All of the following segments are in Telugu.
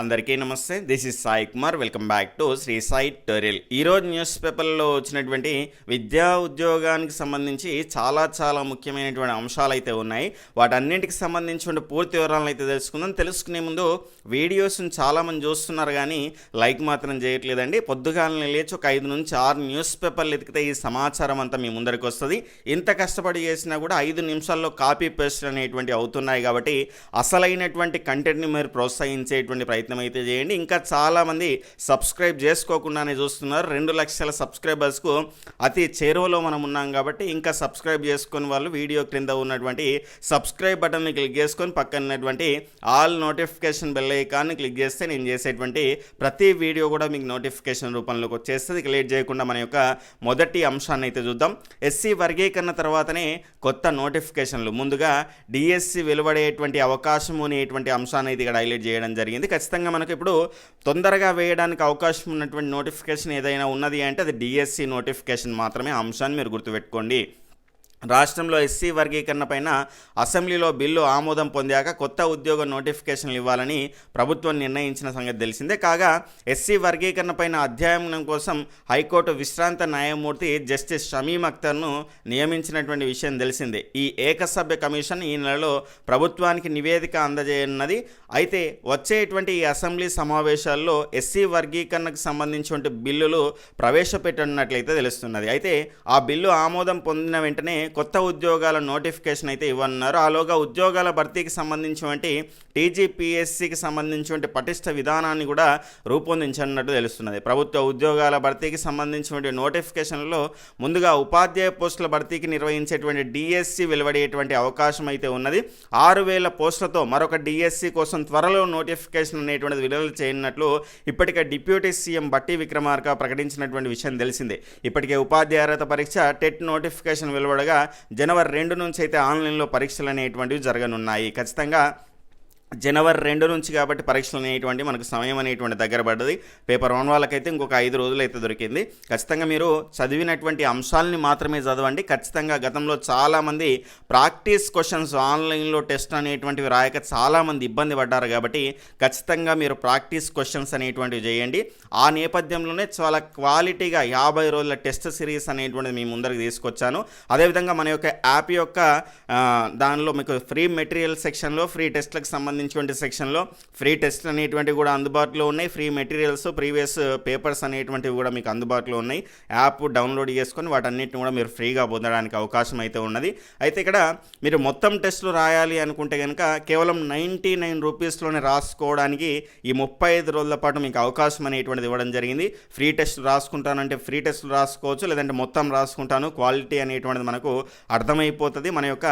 అందరికీ నమస్తే. This is Sai Kumar welcome back to Sri Sai టోరియల్ ఈరోజు న్యూస్ పేపర్లో వచ్చినటువంటి విద్యా ఉద్యోగానికి సంబంధించి చాలా చాలా ముఖ్యమైనటువంటి అంశాలు అయితే ఉన్నాయి. వాటన్నింటికి సంబంధించిన పూర్తి వివరాలను అయితే తెలుసుకుందాం. తెలుసుకునే ముందు వీడియోస్ని చాలామంది చూస్తున్నారు కానీ లైక్ మాత్రం చేయట్లేదండి. పొద్దుగాలని లేచి ఒక ఐదు నుంచి ఆరు న్యూస్ పేపర్లు ఎతికితే ఈ సమాచారం అంతా మీ ముందరికి వస్తుంది. ఇంత కష్టపడి చేసినా కూడా ఐదు నిమిషాల్లో కాపీ పేస్ట్ అనేటువంటి అవుతున్నాయి కాబట్టి అసలైనటువంటి కంటెంట్ని మీరు ప్రోత్సహించేటువంటి ప్రయత్నం అయితే చేయండి. ఇంకా చాలామంది సబ్స్క్రైబ్ చేసుకోకుండానే చూస్తున్నారు. రెండు లక్షల సబ్స్క్రైబర్స్కు అతి చేరువలో మనం ఉన్నాం కాబట్టి ఇంకా సబ్స్క్రైబ్ చేసుకుని వాళ్ళు వీడియో క్రింద ఉన్నటువంటి సబ్స్క్రైబ్ బటన్ని క్లిక్ చేసుకొని పక్కన ఉన్నటువంటి ఆల్ నోటిఫికేషన్ బెల్ ఐకాన్ని క్లిక్ చేస్తే నేను చేసేటువంటి ప్రతి వీడియో కూడా మీకు నోటిఫికేషన్ రూపంలోకి వచ్చేస్తుంది. లేట్ చేయకుండా మన యొక్క మొదటి అంశాన్ని అయితే చూద్దాం. ఎస్సీ వర్గీకరణ తర్వాతనే కొత్త నోటిఫికేషన్లు. ముందుగా డిఎస్సి వెలువడేటువంటి అవకాశం అనేటువంటి అంశాన్ని అయితే ఇక్కడ హైలైట్ చేయడం జరిగింది. ఖచ్చితంగా ఖచ్చితంగా మనకు ఇప్పుడు తొందరగా వేయడానికి అవకాశం ఉన్నటువంటి నోటిఫికేషన్ ఏదైనా ఉన్నది అంటే అది డిఎస్సి నోటిఫికేషన్ మాత్రమే అంశాన్ని మీరు గుర్తుపెట్టుకోండి. రాష్ట్రంలో ఎస్సీ వర్గీకరణ పైన అసెంబ్లీలో బిల్లు ఆమోదం పొందాక కొత్త ఉద్యోగ నోటిఫికేషన్లు ఇవ్వాలని ప్రభుత్వం నిర్ణయించిన సంగతి తెలిసిందే. కాగా ఎస్సీ వర్గీకరణ పైన అధ్యయనం కోసం హైకోర్టు విశ్రాంత న్యాయమూర్తి జస్టిస్ షమీమ్ అఖ్తర్ను నియమించినటువంటి విషయం తెలిసిందే. ఈ ఏకసభ్య కమిషన్ ఈ నెలలో ప్రభుత్వానికి నివేదిక అందజేయనున్నది. అయితే వచ్చేటువంటి ఈ అసెంబ్లీ సమావేశాల్లో ఎస్సీ వర్గీకరణకు సంబంధించిన బిల్లులు ప్రవేశపెట్టనున్నట్లయితే తెలుస్తున్నది. అయితే ఆ బిల్లు ఆమోదం పొందిన వెంటనే కొత్త ఉద్యోగాల నోటిఫికేషన్ అయితే ఇవ్వనున్నారు. ఆలోగా ఉద్యోగాల భర్తీకి సంబంధించినటువంటి టీజీపీఎస్సికి సంబంధించినటువంటి పటిష్ట విధానాన్ని కూడా రూపొందించనున్నట్టు తెలుస్తున్నది. ప్రభుత్వ ఉద్యోగాల భర్తీకి సంబంధించినటువంటి నోటిఫికేషన్లో ముందుగా ఉపాధ్యాయ పోస్టుల భర్తీకి నిర్వహించేటువంటి డిఎస్సి వెలువడేటువంటి అవకాశం అయితే ఉన్నది. ఆరు వేల పోస్టులతో మరొక డిఎస్సి కోసం త్వరలో నోటిఫికేషన్ అనేటువంటిది విడుదల చేయనున్నట్లు ఇప్పటికే డిప్యూటీ సీఎం బట్టి విక్రమార్క ప్రకటించినటువంటి విషయం తెలిసిందే. ఇప్పటికే ఉపాధ్యాయత పరీక్ష టెట్ నోటిఫికేషన్ వెలువడగా జనవరి రెండు నుంచి అయితే ఆన్లైన్లో పరీక్షలు అనేటువంటివి జరగనున్నాయి. ఖచ్చితంగా జనవరి రెండు నుంచి కాబట్టి పరీక్షలు అనేటువంటి మనకు సమయం అనేటువంటి దగ్గర పడ్డది. పేపర్ వన్ వాళ్ళకైతే ఇంకొక ఐదు రోజులు అయితే దొరికింది. ఖచ్చితంగా మీరు చదివినటువంటి అంశాలని మాత్రమే చదవండి. ఖచ్చితంగా గతంలో చాలామంది ప్రాక్టీస్ క్వశ్చన్స్ ఆన్లైన్లో టెస్ట్ అనేటువంటివి రాయక చాలామంది ఇబ్బంది పడ్డారు కాబట్టి ఖచ్చితంగా మీరు ప్రాక్టీస్ క్వశ్చన్స్ అనేటువంటివి చేయండి. ఆ నేపథ్యంలోనే చాలా క్వాలిటీగా యాభై రోజుల టెస్ట్ సిరీస్ అనేటువంటిది మీ ముందరికి తీసుకొచ్చాను. అదేవిధంగా మన యొక్క యాప్ యొక్క దానిలో మీకు ఫ్రీ మెటీరియల్ సెక్షన్లో ఫ్రీ టెస్ట్లకు సంబంధించి సంబంధించినటువంటి సెక్షన్లో ఫ్రీ టెస్ట్ అనేటువంటివి కూడా అందుబాటులో ఉన్నాయి. ఫ్రీ మెటీరియల్స్ ప్రీవియస్ పేపర్స్ అనేటువంటివి కూడా మీకు అందుబాటులో ఉన్నాయి. యాప్ డౌన్లోడ్ చేసుకొని వాటన్నిటిని కూడా మీరు ఫ్రీగా పొందడానికి అవకాశం అయితే ఉన్నది. అయితే ఇక్కడ మీరు మొత్తం టెస్టులు రాయాలి అనుకుంటే కనుక కేవలం నైంటీ నైన్ రూపీస్లోనే రాసుకోవడానికి ఈ ముప్పై ఐదు రోజుల పాటు మీకు అవకాశం అనేటువంటిది ఇవ్వడం జరిగింది. ఫ్రీ టెస్ట్ రాసుకుంటానంటే ఫ్రీ టెస్టులు రాసుకోవచ్చు. లేదంటే మొత్తం రాసుకుంటాను. క్వాలిటీ అనేటువంటిది మనకు అర్థమైపోతుంది. మన యొక్క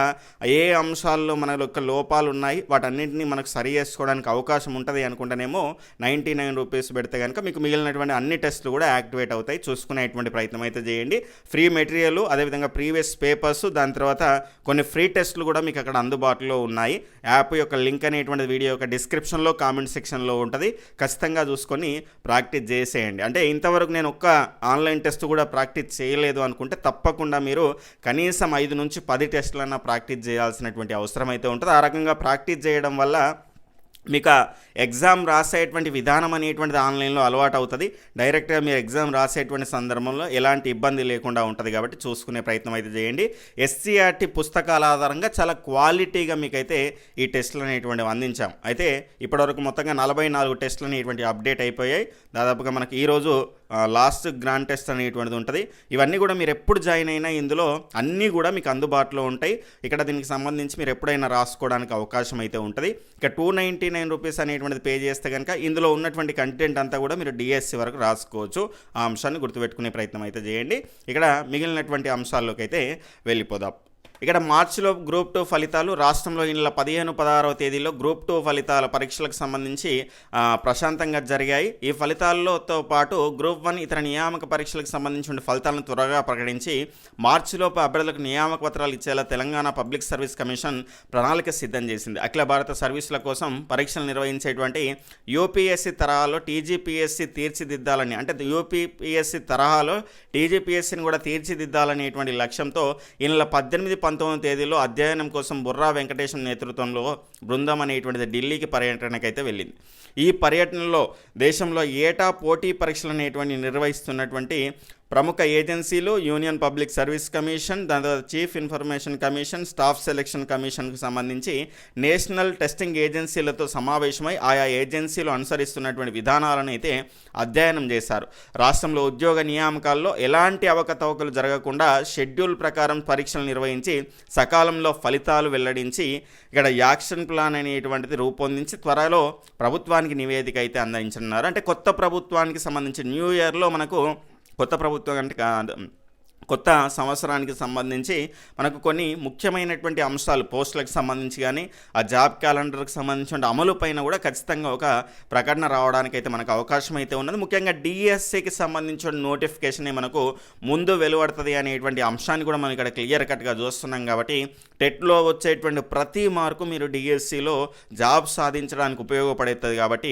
ఏ అంశాల్లో మన యొక్క లోపాలు ఉన్నాయి వాటన్నింటినీ మనకు సరి చేసుకోవడానికి అవకాశం ఉంటుంది అనుకుంటేనేమో నైంటీ నైన్ రూపీస్ పెడితే కనుక మీకు మిగిలినటువంటి అన్ని టెస్టులు కూడా యాక్టివేట్ అవుతాయి. చూసుకునేటువంటి ప్రయత్నం అయితే చేయండి. ఫ్రీ మెటీరియల్ అదేవిధంగా ప్రీవియస్ పేపర్స్ దాని తర్వాత కొన్ని ఫ్రీ టెస్టులు కూడా మీకు అక్కడ అందుబాటులో ఉన్నాయి. యాప్ యొక్క లింక్ అనేటువంటి వీడియో యొక్క డిస్క్రిప్షన్లో కామెంట్ సెక్షన్లో ఉంటుంది. ఖచ్చితంగా చూసుకొని ప్రాక్టీస్ చేసేయండి. అంటే ఇంతవరకు నేను ఒక్క ఆన్లైన్ టెస్ట్ కూడా ప్రాక్టీస్ చేయలేదు అనుకుంటే తప్పకుండా మీరు కనీసం ఐదు నుంచి పది టెస్టులన్నా ప్రాక్టీస్ చేయాల్సినటువంటి అవసరం అయితే ఉంటుంది. ఆ రకంగా ప్రాక్టీస్ చేయడం వల్ల మీకు ఎగ్జామ్ రాసేటువంటి విధానం అనేటువంటిది ఆన్లైన్లో అలవాటు అవుతుంది. డైరెక్ట్గా మీరు ఎగ్జామ్ రాసేటువంటి సందర్భంలో ఎలాంటి ఇబ్బంది లేకుండా ఉంటుంది కాబట్టి చూసుకునే ప్రయత్నం అయితే చేయండి. ఎస్సీఆర్టీ పుస్తకాల ఆధారంగా చాలా క్వాలిటీగా మీకైతే ఈ టెస్టులు అనేటువంటివి అందించాం. అయితే ఇప్పటివరకు మొత్తంగా నలభై నాలుగు టెస్టులు అనేటువంటి అప్డేట్ అయిపోయాయి. దాదాపుగా మనకి ఈరోజు లాస్ట్ గ్రాండ్ టెస్ట్ అనేటువంటిది ఉంటుంది. ఇవన్నీ కూడా మీరు ఎప్పుడు జాయిన్ అయినా ఇందులో అన్నీ కూడా మీకు అందుబాటులో ఉంటాయి. ఇక్కడ దీనికి సంబంధించి మీరు ఎప్పుడైనా రాసుకోవడానికి అవకాశం అయితే ఉంటుంది. ఇక టూ నైంటీ నైన్ రూపీస్ అనేటువంటిది పే చేస్తే కనుక ఇందులో ఉన్నటువంటి కంటెంట్ అంతా కూడా మీరు డిఎస్సి వరకు రాసుకోవచ్చు. ఆ అంశాన్ని గుర్తుపెట్టుకునే ప్రయత్నం అయితే చేయండి. ఇక్కడ మిగిలినటువంటి అంశాల్లోకి అయితే వెళ్ళిపోదాం. ఇక్కడ మార్చిలో గ్రూప్ టూ ఫలితాలు రాష్ట్రంలో ఈ నెల పదిహేను పదహారవ తేదీలో గ్రూప్ టూ ఫలితాల పరీక్షలకు సంబంధించి ప్రశాంతంగా జరిగాయి. ఈ ఫలితాలతో పాటు గ్రూప్ వన్ ఇతర నియామక పరీక్షలకు సంబంధించిన ఫలితాలను త్వరగా ప్రకటించి మార్చిలోపు అభ్యర్థులకు నియామక పత్రాలు ఇచ్చేలా తెలంగాణ పబ్లిక్ సర్వీస్ కమిషన్ ప్రణాళిక సిద్ధం చేసింది. అఖిల భారత సర్వీసుల కోసం పరీక్షలు నిర్వహించేటువంటి యూపీఎస్సీ తరహాలో టీజీపీఎస్సీ తీర్చిదిద్దాలని అంటే యూపీపీఎస్సీ తరహాలో టీజీపీఎస్సీని కూడా తీర్చిదిద్దాలనేటువంటి లక్ష్యంతో ఈ నెల పద్దెనిమిది పంతొమ్మిది తేదీలో అధ్యయనం కోసం బుర్రా వెంకటేశం నేతృత్వంలో బృందం అనేటువంటిది ఢిల్లీకి పర్యటనకైతే వెళ్ళింది. ఈ పర్యటనలో దేశంలో ఏటా పోటీ పరీక్షలు అనేటువంటి నిర్వహిస్తున్నటువంటి ప్రముఖ ఏజెన్సీలు యూనియన్ పబ్లిక్ సర్వీస్ కమిషన్ దాని తర్వాత chief information commission staff selection కమిషన్కు సంబంధించి నేషనల్ టెస్టింగ్ ఏజెన్సీలతో సమావేశమై ఆయా ఏజెన్సీలు అనుసరిస్తున్నటువంటి విధానాలను అయితే అధ్యయనం చేశారు. రాష్ట్రంలో ఉద్యోగ నియామకాల్లో ఎలాంటి అవకతవకలు జరగకుండా షెడ్యూల్ ప్రకారం పరీక్షలు నిర్వహించి సకాలంలో ఫలితాలు వెల్లడించి ఇక్కడ యాక్షన్ ప్లాన్ అనేటువంటిది రూపొందించి త్వరలో ప్రభుత్వానికి నివేదిక అయితే అందించనున్నారు. అంటే కొత్త ప్రభుత్వానికి సంబంధించి న్యూ ఇయర్లో మనకు కొత్త ప్రభుత్వం అంటే కొత్త సంవత్సరానికి సంబంధించి మనకు కొన్ని ముఖ్యమైనటువంటి అంశాలు పోస్టులకు సంబంధించి కానీ ఆ జాబ్ క్యాలెండర్కి సంబంధించిన అమలు పైన కూడా ఖచ్చితంగా ఒక ప్రకటన రావడానికి అయితే మనకు అవకాశం అయితే ఉన్నది. ముఖ్యంగా డిఎస్సికి సంబంధించిన నోటిఫికేషన్ మనకు ముందు వెలువడుతుంది అనేటువంటి అంశాన్ని కూడా మనం ఇక్కడ క్లియర్ కట్గా చూస్తున్నాం కాబట్టి టెట్లో వచ్చేటువంటి ప్రతి మార్కు మీరు డిఎస్సిలో జాబ్ సాధించడానికి ఉపయోగపడుతుంది కాబట్టి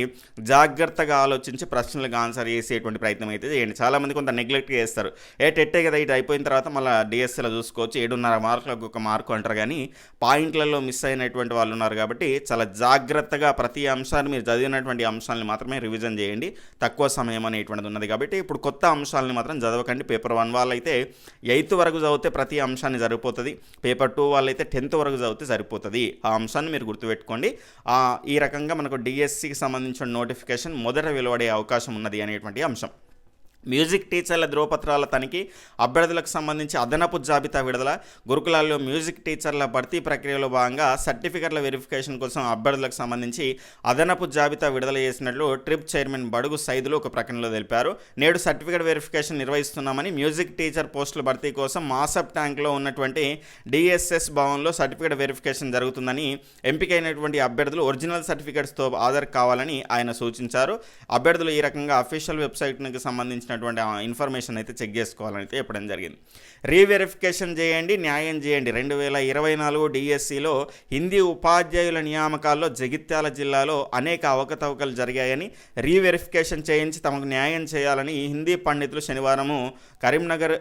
జాగ్రత్తగా ఆలోచించి ప్రశ్నలకు ఆన్సర్ చేసేటువంటి ప్రయత్నం అయితే చేయండి చాలామంది కొంత నెగ్లెక్ట్ చేస్తారు. ఏ టెట్టే కదా ఈ అయిపోయిన తర్వాత మళ్ళీ డిఎస్సీలో చూసుకోవచ్చు. ఏడున్నర మార్కులకు ఒక మార్కు అంటారు కానీ పాయింట్లలో మిస్ అయినటువంటి వాళ్ళు ఉన్నారు కాబట్టి చాలా జాగ్రత్తగా ప్రతి అంశాన్ని మీరు చదివినటువంటి అంశాలను మాత్రమే రివిజన్ చేయండి. తక్కువ సమయం అనేటువంటిది ఉన్నది కాబట్టి ఇప్పుడు కొత్త అంశాలని మాత్రం చదవకండి. పేపర్ వన్ వాళ్ళైతే ఎయిత్ వరకు చదివితే ప్రతి అంశాన్ని సరిపోతుంది. పేపర్ టూ వాళ్ళైతే టెన్త్ వరకు చదివితే సరిపోతుంది. ఆ అంశాన్ని మీరు గుర్తుపెట్టుకోండి. ఈ రకంగా మనకు డిఎస్సికి సంబంధించిన నోటిఫికేషన్ మొదట వెలువడే అవకాశం ఉన్నది అనేటువంటి అంశం. మ్యూజిక్ టీచర్ల ధ్రువపత్రాల తనిఖీ అభ్యర్థులకు సంబంధించి అదనపు జాబితా విడుదల గురుకులాల్లో మ్యూజిక్ టీచర్ల భర్తీ ప్రక్రియలో భాగంగా సర్టిఫికెట్ల వెరిఫికేషన్ కోసం అభ్యర్థులకు సంబంధించి అదనపు జాబితా విడుదల చేసినట్లు ట్రిప్ చైర్మన్ బడుగు సైదులు ఒక ప్రకటనలో తెలిపారు. నేడు సర్టిఫికెట్ వెరిఫికేషన్ నిర్వహిస్తున్నామని మ్యూజిక్ టీచర్ పోస్టుల భర్తీ కోసం మాసప్ ట్యాంక్లో ఉన్నటువంటి డిఎస్ఎస్ భవన్లో సర్టిఫికెట్ వెరిఫికేషన్ జరుగుతుందని ఎంపికైనటువంటి అభ్యర్థులు ఒరిజినల్ సర్టిఫికెట్స్తో ఆధార్ కావాలని ఆయన సూచించారు. అభ్యర్థులు ఈ రకంగా అఫీషియల్ వెబ్సైట్కి సంబంధించిన సంబంధించినటువంటి ఇన్ఫర్మేషన్ అయితే చెక్ చేసుకోవాలని అయితే చెప్పడం జరిగింది. రీవెరిఫికేషన్ చేయండి న్యాయం చేయండి. రెండు వేల ఇరవై నాలుగు డిఎస్సిలో హిందీ ఉపాధ్యాయుల నియామకాల్లో జగిత్యాల జిల్లాలో అనేక అవకతవకలు జరిగాయని రీవెరిఫికేషన్ చేయించి తమకు న్యాయం చేయాలని హిందీ పండితులు శనివారము కరీంనగర్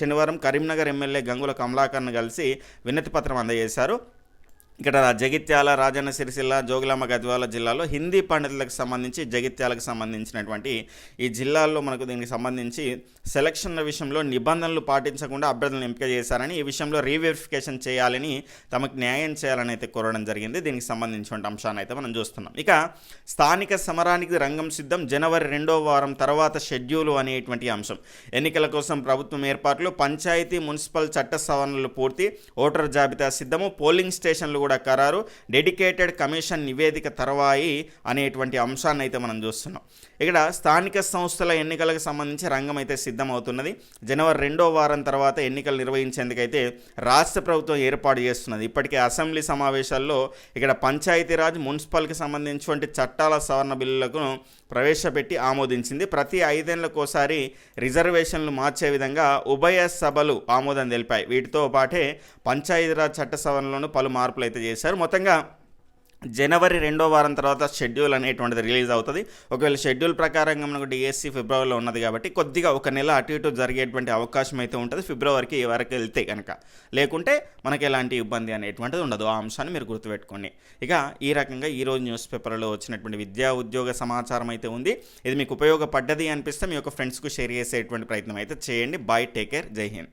శనివారం కరీంనగర్ ఎమ్మెల్యే గంగుల కమలాకర్ను కలిసి వినతిపత్రం అందజేశారు. ఇక్కడ జగిత్యాల రాజన్న సిరిసిల్ల జోగులాంబ గద్వాల జిల్లాలో హిందీ పండితులకు సంబంధించి జగిత్యాలకు సంబంధించినటువంటి ఈ జిల్లాల్లో మనకు దీనికి సంబంధించి సెలక్షన్ల విషయంలో నిబంధనలు పాటించకుండా అభ్యర్థులను ఎంపిక చేశారని ఈ విషయంలో రీవెరిఫికేషన్ చేయాలని తమకు న్యాయం చేయాలని అయితే కోరడం జరిగింది. దీనికి సంబంధించిన అంశాన్ని అయితే మనం చూస్తున్నాం. ఇక స్థానిక సమరానికి రంగం సిద్ధం జనవరి రెండో వారం తర్వాత షెడ్యూలు అనేటువంటి అంశం. ఎన్నికల కోసం ప్రభుత్వం ఏర్పాట్లు పంచాయతీ మున్సిపల్ చట్ట సవరణలు పూర్తి ఓటర్ జాబితా సిద్ధము పోలింగ్ స్టేషన్లు కూడా ఖరారు డెడికేటెడ్ కమిషన్ నివేదిక తర్వాయి అనేటువంటి అంశాన్ని అయితే మనం చూస్తున్నాం. ఇక్కడ స్థానిక సంస్థల ఎన్నికలకు సంబంధించి రంగం అయితే సిద్ధమవుతున్నది. జనవరి రెండో వారం తర్వాత ఎన్నికలు నిర్వహించేందుకైతే రాష్ట్ర ప్రభుత్వం ఏర్పాటు చేస్తున్నది. ఇప్పటికే అసెంబ్లీ సమావేశాల్లో ఇక్కడ పంచాయతీరాజ్ మున్సిపల్కి సంబంధించినటువంటి చట్టాల సవరణ బిల్లులకు ప్రవేశపెట్టి ఆమోదించింది. ప్రతి ఐదేళ్ళకోసారి రిజర్వేషన్లు మార్చే విధంగా ఉభయ సభలు ఆమోదం తెలిపాయి. వీటితో పాటే పంచాయతీరాజ్ చట్ట సవరణలోనూ పలు మార్పులు అయితే చేశారు. మొత్తంగా జనవరి రెండో వారం తర్వాత షెడ్యూల్ అనేటువంటిది రిలీజ్ అవుతుంది. ఒకవేళ షెడ్యూల్ ప్రకారంగా మనకు డిఎస్సి ఫిబ్రవరిలో ఉన్నది కాబట్టి కొద్దిగా ఒక నెల అటు ఇటు జరిగేటువంటి అవకాశం అయితే ఉంటుంది. ఫిబ్రవరికి వరకు వెళ్తే కనుక లేకుంటే మనకి ఎలాంటి ఇబ్బంది అనేటువంటిది ఉండదు. ఆ అంశాన్ని మీరు గుర్తుపెట్టుకోండి. ఇక ఈ రకంగా ఈరోజు న్యూస్ పేపర్లో వచ్చినటువంటి విద్యా ఉద్యోగ సమాచారం అయితే ఉంది. ఇది మీకు ఉపయోగపడ్డది అనిపిస్తే మీ యొక్క ఫ్రెండ్స్కు షేర్ చేసేటువంటి ప్రయత్నం అయితే చేయండి. బాయ్ టేక్ కేర్ జై హింద్.